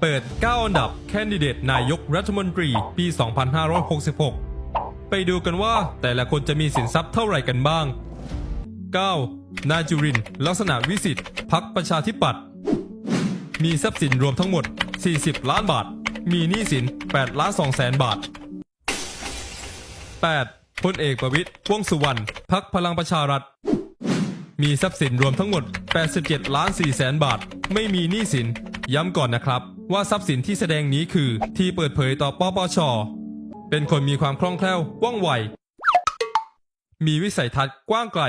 เปิด 9 อันดับแคนดิเดตนายกรัฐมนตรีปี 2566 ไปดูกันว่าแต่ละคนจะมีสินทรัพย์เท่าไหร่กันบ้าง 9. นายจุรินลักษณะวิสิทธิ์พักประชาธิปัตย์มีทรัพย์สินรวมทั้งหมด 40 ล้านบาท มีหนี้สิน 8 ล้าน2แสนบาท 8. พลเอกประวิตรวงสุวรรณพักพลังประชารัฐ มีทรัพย์สินรวมทั้งหมด 87 ล้าน4แสนบาท ไม่มีหนี้สิน ย้ำก่อนนะครับ ว่าทรัพย์สินที่แสดงนี้คือที่เปิดเผยต่อปปช เป็นคนมีความคล่องแคล่วว่องไว มีวิสัยทัศน์กว้างไกล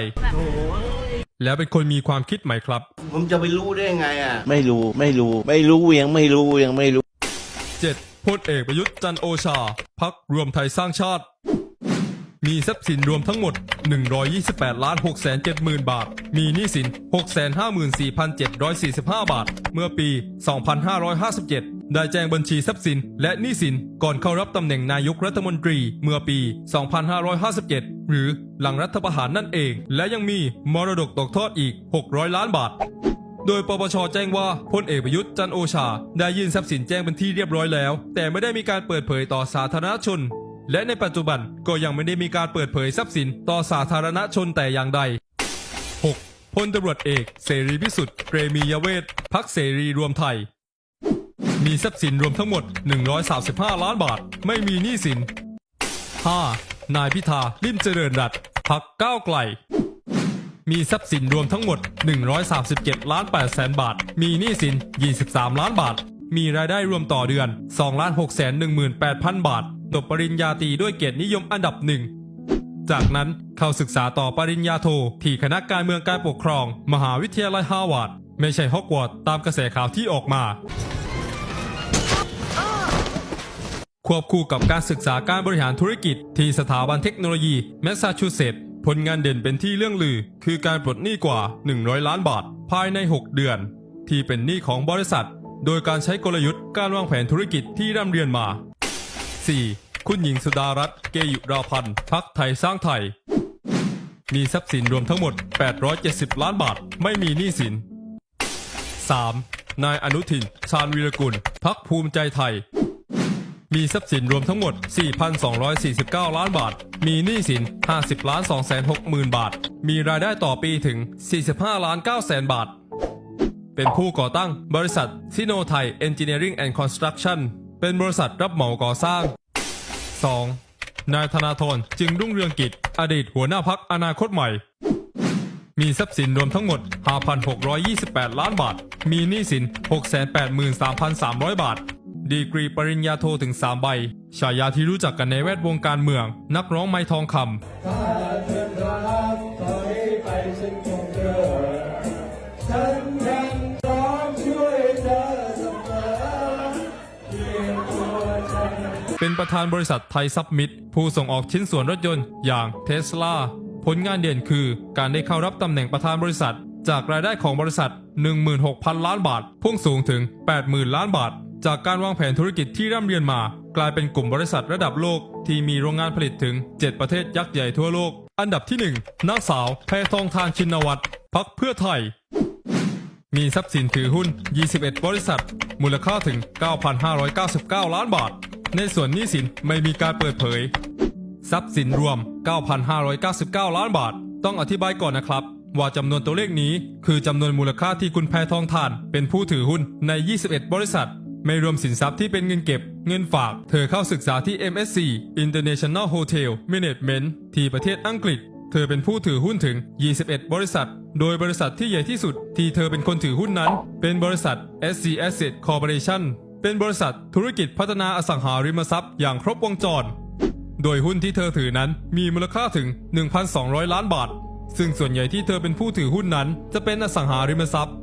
แล้วเป็นคนมีความคิดไหมครับ ผมจะไปรู้ได้ไงอะ ไม่รู้ไม่รู้ ไม่รู้ยังไม่รู้ยังไม่รู้ 7. พลเอกประยุทธ์จันทร์โอชา พักรวมไทยสร้างชาติ มีทรัพย์สินรวมทั้งหมด 128ล้าน6 7 0 0 0 บาท มีหนี้สิน 654,745 บาท เมื่อปี 2557 ได้แจ้งบัญชีทรัพย์สิน และหนี้สินก่อนเข้ารับตำแหน่งนายกรัฐมนตรีเมื่อปี 2557 หรือหลังรัฐประหารนั่นเอง และยังมีมรดกตกทอดอีก 600 ล้านบาทโดยปปชแจ้งว่าพลเอกประยุทธ์จันโอชา ได้ยื่นทรัพย์สินแจ้งเป็นที่เรียบร้อยแล้ว แต่ไม่ได้มีการเปิดเผยต่อสาธารณชน และในปัจจุบันก็ยังไม่ได้มีการเปิดเผยทรัพย์สินต่อสาธารณชนแต่อย่างใด 6. พลตำรวจเอก เสรีพิสุทธิ์เปรมียเวทพักเสรีรวมไทย มีทรัพย์สินรวมทั้งหมด 135 ล้านบาท ไม่มีหนี้สิน 5. นายพิธาลิมเจริญรัตพักก้าวไกล มีทรัพย์สินรวมทั้งหมด 137 ล้าน8แสนบาท มีหนี้สิน 23 ล้านบาท มีรายได้รวมต่อเดือน2ล้าน6แสน18,000 บาท จบปริญญาตรีด้วยเกียรตินิยมอันดับหนึ่ง จากนั้นเข้าศึกษาต่อปริญญาโทที่คณะการเมืองการปกครอง มหาวิทยาลัยฮาวาดไม่ใช่ฮอกวอตส์ตามกระแสข่าวที่ออกมา ควบคู่กับการศึกษาการบริหารธุรกิจ ที่สถาบันเทคโนโลยีแมสซาชูเซตส์ผลงานเด่นเป็นที่เรื่องลือ คือการปลดหนี้กว่า 100 ล้านบาท ภายใน 6 เดือน ที่เป็นหนี้ของบริษัท โดยการใช้กลยุทธ์การวางแผนธุรกิจที่ร่ำเรียนมา 4. คุณหญิงสุดารัตน์เกยุราพันธ์พักไทยสร้างไทย มีทรัพย์สินรวมทั้งหมด 870 ล้านบาท ไม่มีหนี้สิน 3. นายอนุทิน ชาญวีรกุล พักภูมิใจไทย มีทรัพย์สินรวมทั้งหมด 4,249 ล้านบาท มีหนี้สิน 50 ล้าน260,000 บาท มีรายได้ต่อปีถึง 45 ล้าน9แสนบาท เป็นผู้ก่อตั้งบริษัทซิโนไทย Engineering and Construction เเป็นบริษัทรับเหมาก่อสร้าง 2. นายธนาธรจึงรุ่งเรืองกิจ อดีตหัวหน้าพักอนาคตใหม่ มีทรัพย์สินรวมทั้งหมด 5,628 ล้านบาท มีหนี้สิน 683,300 บาท ดีกรีปริญญาโทถึง 3 ใบ ฉายาที่รู้จักกันในแวดวงการเมือง นักร้องไม้ทองคำ เป็นประธานบริษัทไทยซับมิตผู้ส่งออกชิ้นส่วนรถยนต์อย่างเทสลาผลงานเด่นคือการได้เข้ารับตำแหน่งประธานบริษัท จากรายได้ของบริษัท 16,000 ล้านบาท พุ่งสูงถึง 80,000 ล้านบาท จากการวางแผนธุรกิจที่ร่ำเรียนมา กลายเป็นกลุ่มบริษัทระดับโลก ที่มีโรงงานผลิตถึง 7 ประเทศยักษ์ใหญ่ทั่วโลก อันดับที่1นางสาวแพทองทานชินวัตรพักเพื่อไทย มีทรัพย์สินถือหุ้น 21 บริษัท มูลค่าถึง 9,599 ล้านบาท ในส่วนหนี้สินไม่มีการเปิดเผย ทรัพย์สินรวม 9,599 ล้านบาท ต้องอธิบายก่อนนะครับ ว่าจำนวนตัวเลขนี้คือจำนวนมูลค่าที่คุณแพทองทาน เป็นผู้ถือหุ้นใน 21 บริษัท ไม่รวมสินทรัพย์ที่เป็นเงินเก็บ เงินฝาก เธอเข้าศึกษาที่ MSc International Hotel Management ที่ประเทศอังกฤษ เธอเป็นผู้ถือหุ้นถึง 21 บริษัท โดยบริษัทที่ใหญ่ที่สุดที่เธอเป็นคนถือหุ้นนั้น เป็นบริษัท SC Asset Corporation เป็นบริษัทธุรกิจพัฒนาอสังหาริมทรัพย์อย่างครบวงจร โดยหุ้นที่เธอถือนั้นมีมูลค่าถึง 1,200 ล้านบาท ซึ่งส่วนใหญ่ที่เธอเป็นผู้ถือหุ้นนั้น จะเป็นอสังหาริมทรัพย์